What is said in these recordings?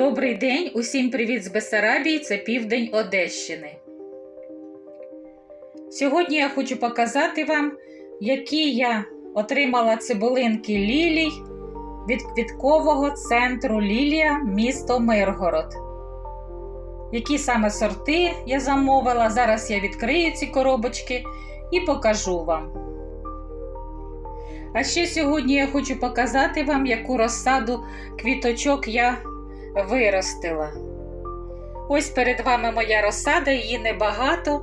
Добрий день, усім привіт з Бесарабії, це південь Одещини. Сьогодні я хочу показати вам, які я отримала цибулинки лілій від квіткового центру Лілія, місто Миргород. Які саме сорти я замовила. Зараз я відкрию ці коробочки і покажу вам. А ще сьогодні я хочу показати вам, яку розсаду квіточок я виростила. Ось перед вами моя розсада, її небагато.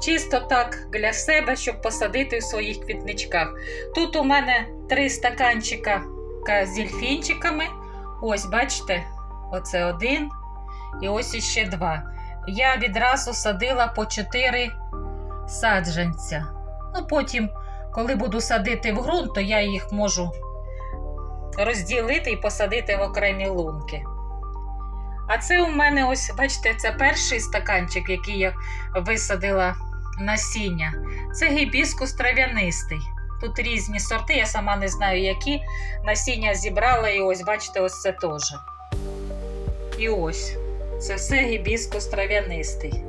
Чисто так для себе, щоб посадити в своїх квітничках. Тут у мене три стаканчика з дельфінчиками. Ось, бачите, оце один. І ось іще два. Я відразу садила по чотири саджанця. Ну, потім, коли буду садити в ґрунт, то я їх можу розділити і посадити в окремі лунки. А це у мене ось, бачите, це перший стаканчик, який я висадила насіння. Це гібіскус трав'янистий. Тут різні сорти, я сама не знаю, які. Насіння зібрала, і ось, бачите, ось це теж. І ось. Це все гібіскус трав'янистий.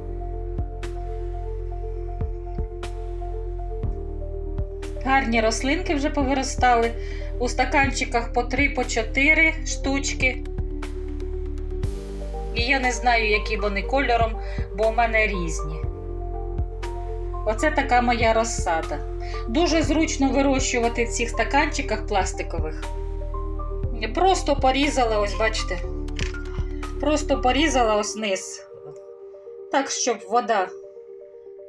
Гарні рослинки вже повиростали. У стаканчиках по 3 по 4 штучки. І я не знаю, які вони кольором, бо у мене різні. Оце така моя розсада. Дуже зручно вирощувати в цих стаканчиках пластикових. Просто порізала, ось бачите. Просто порізала ось низ. Так, щоб вода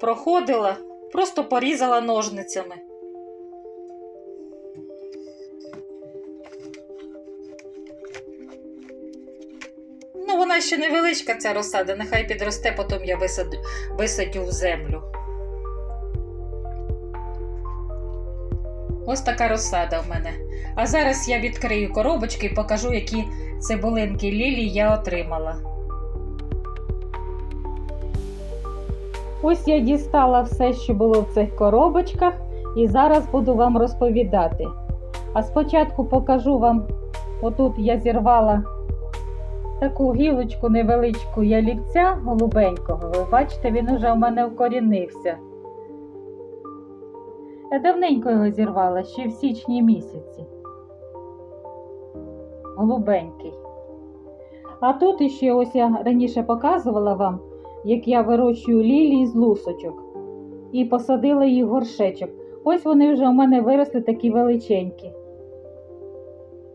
проходила, просто порізала ножницями. Вона ще невеличка, ця розсада, нехай підросте, потім я висадю, висадю в землю. Ось така розсада в мене. А зараз я відкрию коробочки і покажу, які цибулинки лілі я отримала. Ось я дістала все, що було в цих коробочках, і зараз буду вам розповідати. А спочатку покажу вам, отут я зірвала таку гілочку невеличку ялівця голубенького. Ви бачите, він уже в мене вкорінився. Я давненько його зірвала, ще в січні місяці. Голубенький. А тут іще ось я раніше показувала вам, як я вирощую лілії з лусочок. І посадила їх в горшечок. Ось вони вже у мене виросли такі величенькі.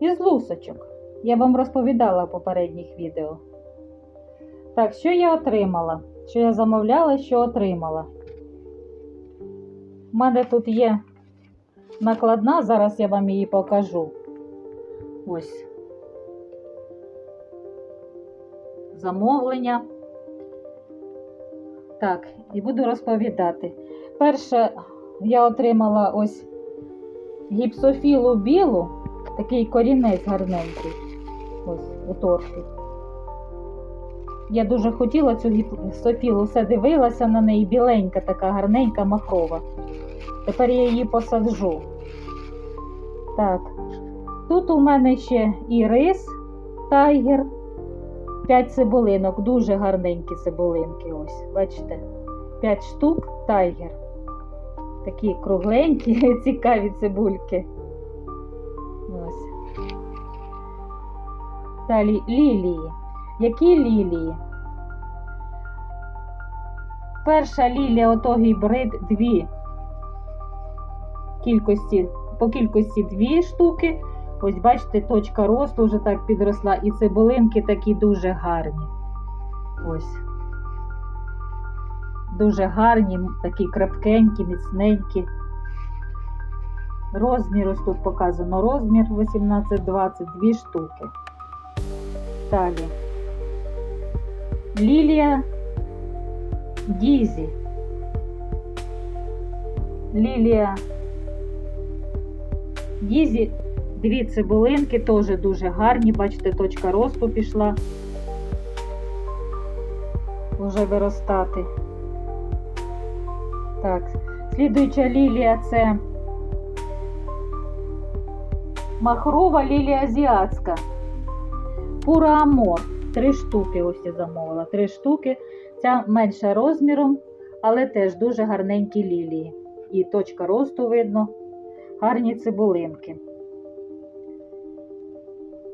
Із лусочок. Я вам розповідала в попередніх відео. Так, що я отримала? Що я замовляла, що отримала? У мене тут є накладна, зараз я вам її покажу. Ось. Замовлення. Так, і буду розповідати. Перше, я отримала ось гіпсофілу білу, такий корінець гарненький. Ось у торфі. Я дуже хотіла цю гіпсофілу, все дивилася на неї, біленька, така гарненька, махрова. Тепер я її посаджу. Так, тут у мене ще і рис, тайгер, 5 цибулинок, дуже гарненькі цибулинки. Ось, бачите, 5 штук тайгер. Такі кругленькі, цікаві цибульки. Ось. Далі лілії. Які лілії? Перша лілія ото гібрид дві кількості, по кількості дві штуки. Ось, бачите, точка росту вже так підросла, і цибулинки такі дуже гарні. Ось. Дуже гарні, такі крепкенькі, міцненькі. Розмір ось тут показано розмір 18-20, дві штуки. Далі. Лілія Дізі. Лілія Дізі дві цибулинки, теж дуже гарні. Бачите, точка росту пішла. Вже виростати. Так, слідуюча лілія це махрова лілія азіатська. Пура Амор. Три штуки ось я замовила. Три штуки. Ця менша розміром, але теж дуже гарненькі лілії. І точка росту видно. Гарні цибулинки.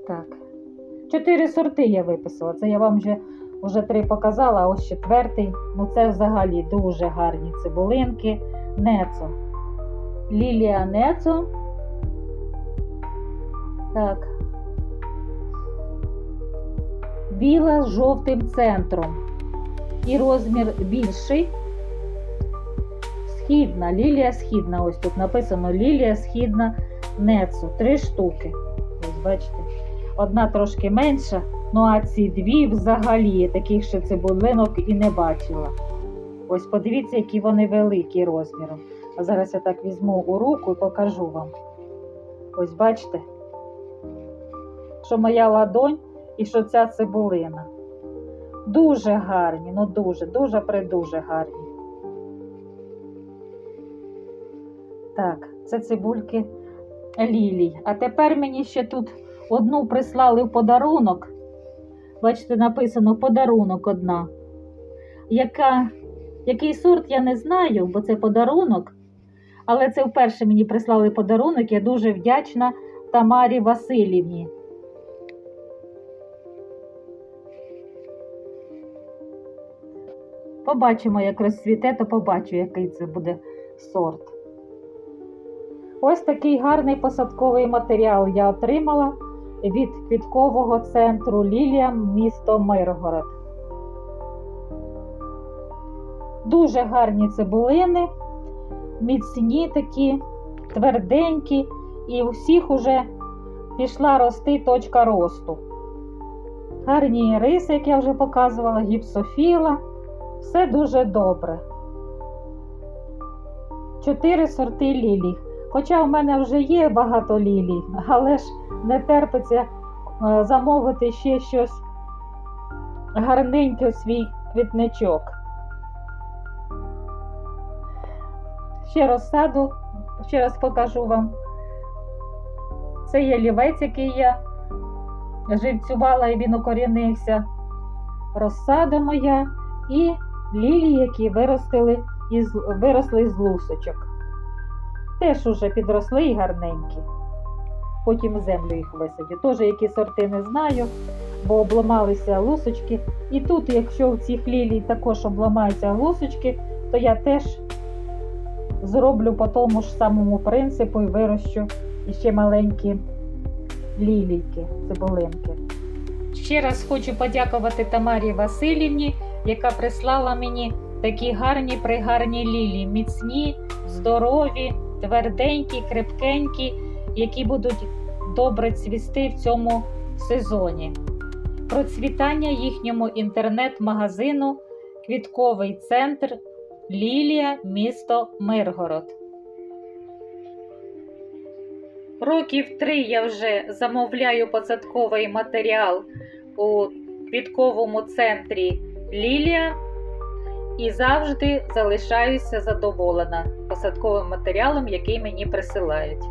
Так. Чотири сорти я виписала. Це я вам вже, вже три показала, а ось четвертий. Ну це взагалі дуже гарні цибулинки. Нецо. Лілія Нецо. Так. Біла з жовтим центром. І розмір більший. Східна, лілія східна. Ось тут написано лілія східна Нецо. Три штуки. Ось бачите. Одна трошки менша, ну а ці дві взагалі таких ще цибулинок і не бачила. Ось подивіться, які вони великі розміром. А зараз я так візьму у руку і покажу вам. Ось бачите, що моя ладонь і що ця цибулина. Дуже гарні, ну дуже, дуже придуже гарні. Так, це цибульки лілій. А тепер мені ще тут одну прислали в подарунок. Бачите, написано подарунок одна. Яка, який сорт я не знаю, бо це подарунок. Але це вперше мені прислали подарунок. Я дуже вдячна Тамарі Васильівні. Побачимо, як розцвіте, то побачу, який це буде сорт. Ось такий гарний посадковий матеріал я отримала від квіткового центру Лілія, місто Миргород. Дуже гарні цибулини, міцні такі, тверденькі, і у всіх уже пішла рости точка росту. Гарні риси, як я вже показувала, гіпсофіла. Все дуже добре. Чотири сорти лілій. Хоча в мене вже є багато лілій, але ж не терпиться е, замовити ще щось гарненьке свій квітничок. Ще розсаду, ще раз покажу вам. Це є лівець, який я живцювала і він укорінився. Розсада моя і лілії, які виростили із, виросли з лусочок. Теж уже підросли і гарненькі. Потім землю їх висадю. Теж які сорти не знаю, бо обламалися лусочки. І тут, якщо в цих лілій також обламаються лусочки, то я теж зроблю по тому ж самому принципу і вирощу іще маленькі лілійки, цибулинки. Ще раз хочу подякувати Тамарі Васильівні, яка прислала мені такі гарні пригарні лілії, міцні, здорові, тверденькі, крепкенькі, які будуть добре цвісти в цьому сезоні. Процвітання їхньому інтернет-магазину Квітковий центр Лілія, місто Миргород. Років три я вже замовляю посадковий матеріал у квітковому центрі Лілія і завжди залишаюся задоволена посадковим матеріалом, який мені присилають.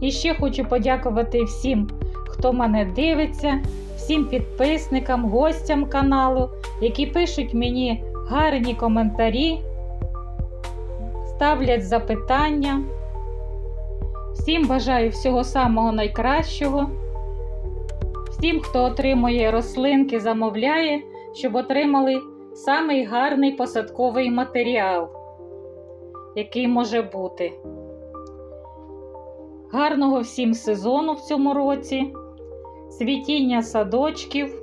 І ще хочу подякувати всім, хто мене дивиться, всім підписникам, гостям каналу, які пишуть мені гарні коментарі, ставлять запитання. Всім бажаю всього самого найкращого. Всім, хто отримує рослинки, замовляє, щоб отримали самий гарний посадковий матеріал, який може бути. Гарного всім сезону в цьому році, цвітіння садочків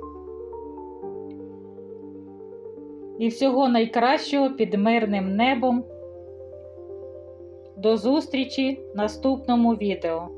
і всього найкращого під мирним небом. До зустрічі в наступному відео.